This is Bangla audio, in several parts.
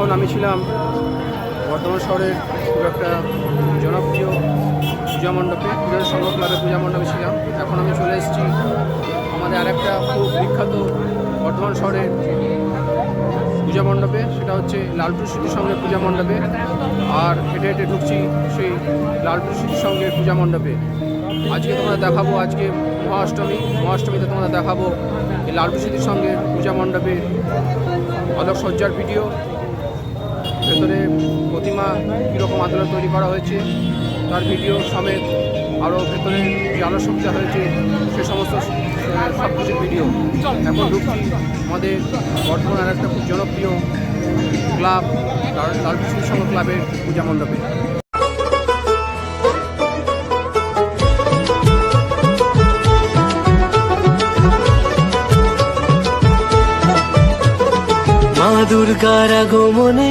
এতক্ষণ আমি ছিলাম বর্ধমান শহরের খুব একটা জনপ্রিয় পূজা মণ্ডপে, পূজার সংঘ ক্লাবের পূজা মণ্ডপে ছিলাম। এখন আমি চলে এসেছি আমাদের আরেকটা খুব বিখ্যাত বর্ধমান শহরের পূজা মণ্ডপে, সেটা হচ্ছে লালপুর স্মৃতির সঙ্গে পূজা মণ্ডপে। আর হেঁটে হেঁটে ঢুকছি সেই লালপুর স্মৃতির সঙ্গে পূজা মণ্ডপে। আজকে তোমরা দেখাবো, আজকে মহাষ্টমী, মহাষ্টমীতে তোমরা দেখাবো এই লালপুর স্মৃতির সঙ্গে পূজা মণ্ডপে আলোকসজ্জার ভিডিও। ভেতরে প্রতিমা কীরকম আদলে তৈরি করা হয়েছে, তার ভিডিও সমেত আরও ভেতরে যে আলোকসজ্জা হয়েছে, সে সমস্ত সব কিছুর ভিডিও। এখন ঢুকছি আমাদের বর্তমানে একটা খুব জনপ্রিয় ক্লাব লালকৃষ্ণ সংঘ ক্লাবের পূজা মণ্ডপে। দুর্গার আগমনে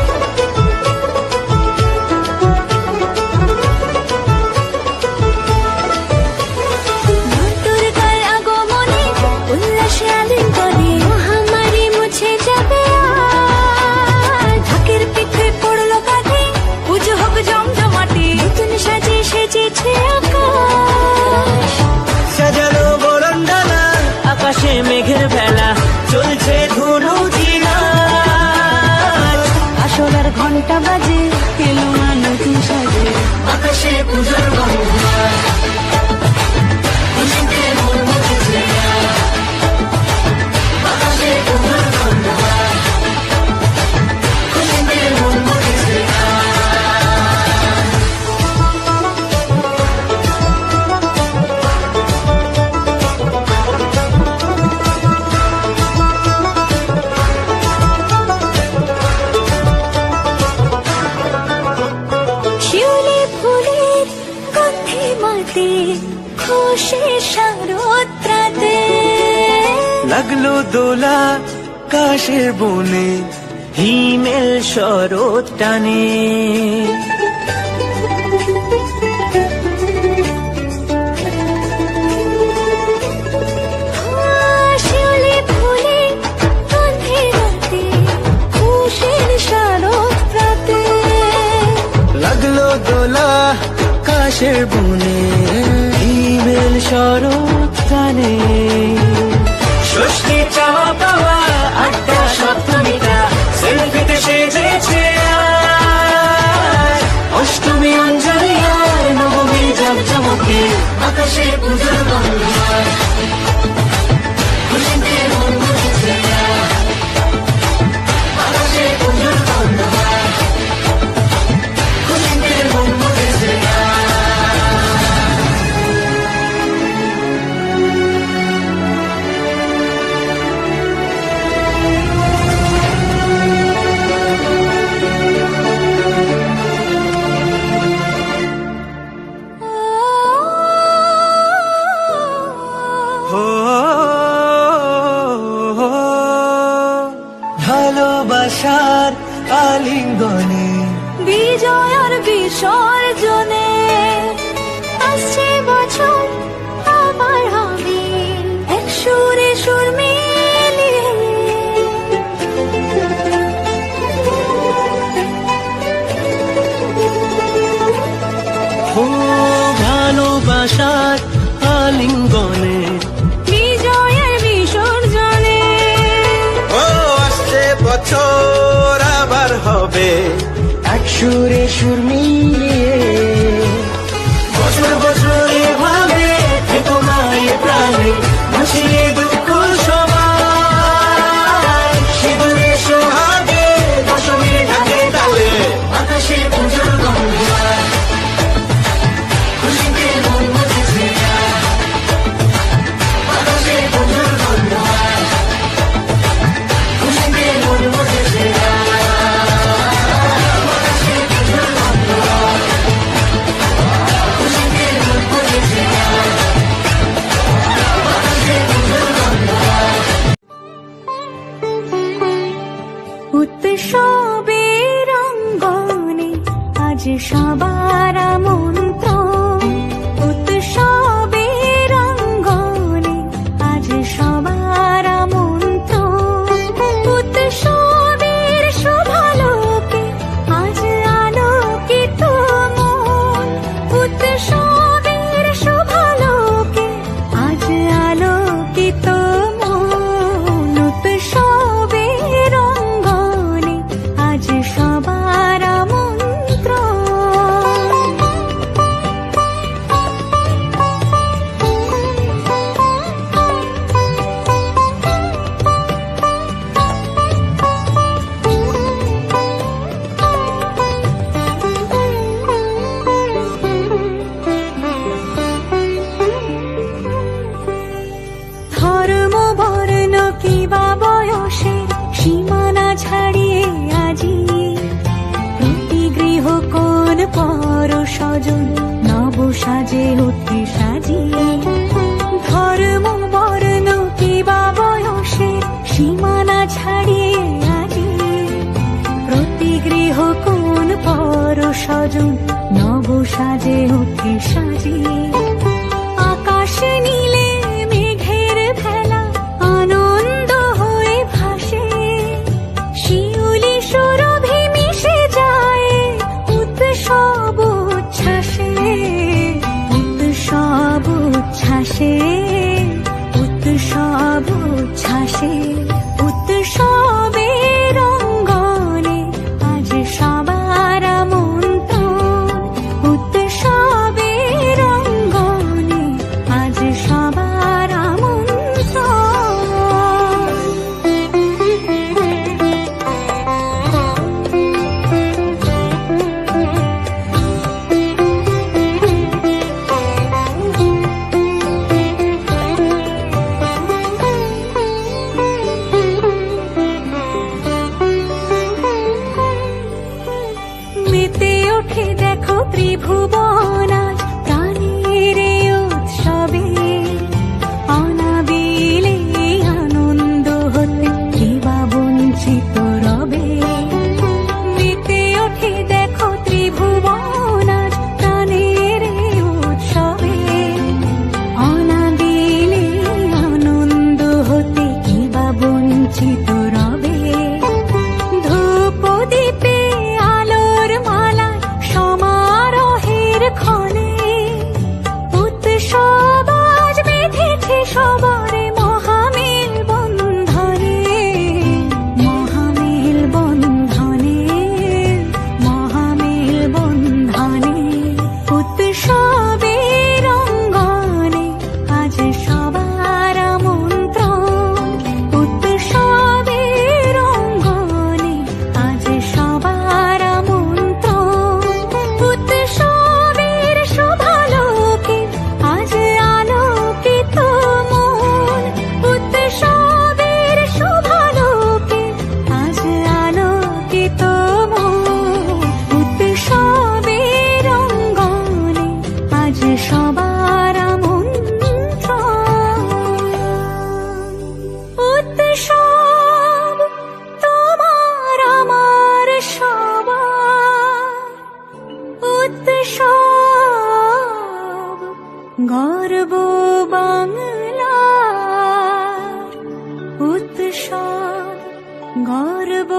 মাতে খুশি শারদ্রাতে লাগল দোলা কাশের বনে হিমেল শরৎ টানে। লাগল দোলা কাশের বনে শরৎ টানে ষষ্ঠী চাওয়া পাওয়া আড্ডা সপ্তমীটা সেলফিতে সেজেছে অষ্টমী অঞ্জলি নবমী জমজমকে, আকাশে পুজোর গন্ধ আজ সবার মন্ত্র স্বজন নব সাজে উঠে সাজিয়ে। আকাশে নীলে বাংলার উৎসব গর্ব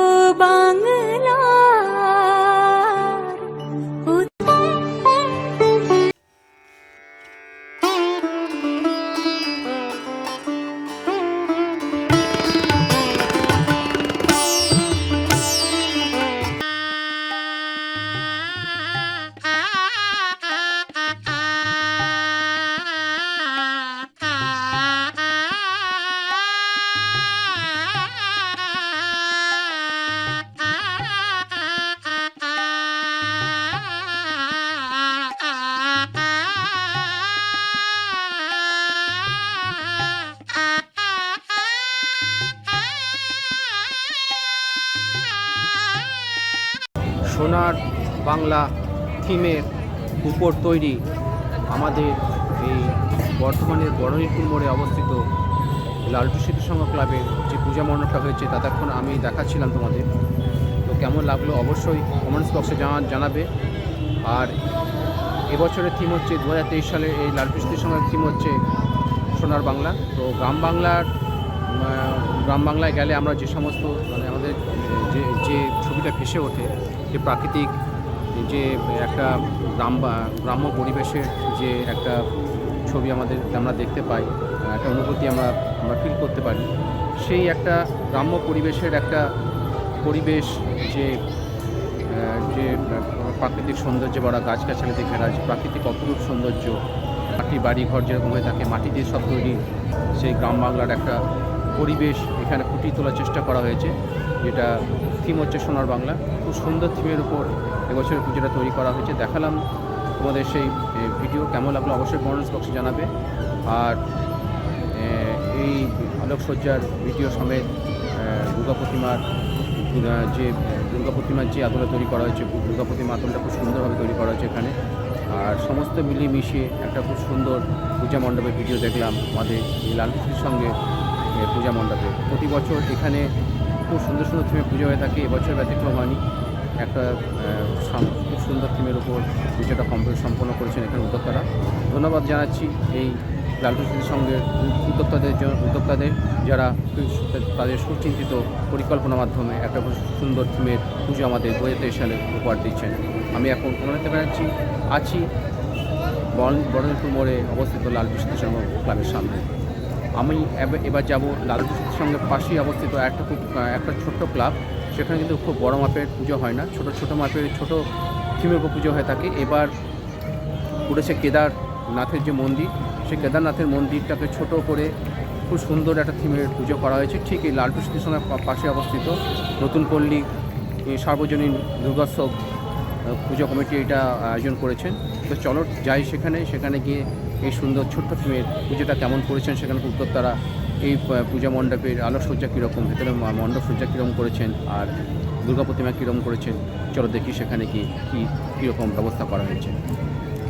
সোনার বাংলা থিমের উপর তৈরি আমাদের এই বর্ধমানের বড়নীপুর মোড়ে অবস্থিত লালটু স্মৃতি সংঘ ক্লাবের যে পূজা মণ্ডপটা হয়েছে, ততক্ষণ আমি দেখাচ্ছিলাম তোমাদের। তো কেমন লাগল অবশ্যই কমেন্টস বক্সে জানা জানাবে। আর এবছরের থিম হচ্ছে দু হাজার তেইশ সালে এই লালকৃষ্ণের সঙ্গে থিম হচ্ছে সোনার বাংলা। তো গ্রাম বাংলার গ্রাম বাংলায় গেলে আমরা যে সমস্ত মানে আমাদের যে যে ছবিটা ভেসে ওঠে যে প্রাকৃতিক, যে একটা গ্রাম গ্রাম্য পরিবেশের যে একটা ছবি আমাদের, আমরা দেখতে পাই, একটা অনুভূতি আমরা আমরা ফিল করতে পারি, সেই একটা গ্রাম্য পরিবেশের একটা পরিবেশ যে যে প্রাকৃতিক সৌন্দর্য বড়া গাছগাছালি দেখে ঘেরা যে প্রাকৃতিক অপরূপ সৌন্দর্য, মাটি, বাড়ি, ঘর যেরকম হয়ে থাকে, মাটি দিয়ে সব তৈরি, সেই গ্রাম বাংলার একটা পরিবেশ এখানে ফুটিয়ে তোলার চেষ্টা করা হয়েছে, যেটা থিম হচ্ছে সোনার বাংলা। খুব সুন্দর থিমের উপর এবছরের পুজোটা তৈরি করা হয়েছে। দেখালাম তোমাদের সেই ভিডিও। কেমন লাগল অবশ্যই কমেন্টস বক্সে জানাবে। আর এই আলোকসজ্জার ভিডিও সমেত দুর্গা প্রতিমার যে দুর্গা প্রতিমার যে আদলে তৈরি করা হয়েছে, দুর্গা প্রতিমা আদলটা খুব সুন্দরভাবে তৈরি করা হয়েছে এখানে। আর সমস্ত মিলিয়ে মিশিয়ে একটা খুব সুন্দর পূজা মণ্ডপের ভিডিও দেখলাম আমাদের এই লালকুচির সঙ্গে পূজা মণ্ডপে। প্রতি বছর এখানে খুব সুন্দর সুন্দর থিমে পুজো হয়ে থাকে। এবছর ব্যতিক্রম হয়নি। একটা খুব সুন্দর থিমের উপর পুজোটা কমপ্লিট সম্পন্ন করেছেন এখানে উদ্যোক্তারা। ধন্যবাদ জানাচ্ছি এই লালকুচির সঙ্গে উদ্যোক্তাদের উদ্যোক্তাদের যারা তাদের সুচিন্তিত পরিকল্পনার মাধ্যমে একটা সুন্দর থিমের পুজো আমাদের দু হাজার তেইশ সালে উপহার দিচ্ছেন। আমি এখন অনুরাধ ব্যানার্জি আছি বরণ- বরণপুর মোড়ে অবস্থিত লাল বিষ্ণু সংঘ ক্লাবের সামনে। আমি এব- এবার যাব লাল বিষ্ণুর সঙ্গে পাশেই অবস্থিত একটা খুব একটা ছোট্ট ক্লাব। সেখানে কিন্তু খুব বড় মাপের পুজো হয় না। ছোট ছোট মাপের ছোট থিমের উপর পুজো হয়ে থাকে। এবার উঠেছে কেদারনাথের যে মন্দির, সেই কেদারনাথের মন্দিরটাকে ছোট করে খুব সুন্দর একটা থিমের পুজো করা হয়েছে। ঠিক এই লাল বিষ্ণুর সঙ্গে পাশে অবস্থিত নতুন পল্লী সার্বজনীন দুর্গোৎসব পুজো কমিটি এটা আয়োজন করেছেন। তো চলো যাই সেখানে। সেখানে গিয়ে এই সুন্দর ছোট্ট থিমের পুজোটা কেমন করেছেন সেখানে উদ্যোক্তারা এই পূজা মণ্ডপের আলোকসজ্জা কীরকম? ভেতরে ম- মণ্ডপ সজ্জা কীরকম করেছেন? আর দুর্গা প্রতিমা কীরকম করেছেন? চলো দেখি সেখানে কি কী, কীরকম ব্যবস্থা করা হয়েছে।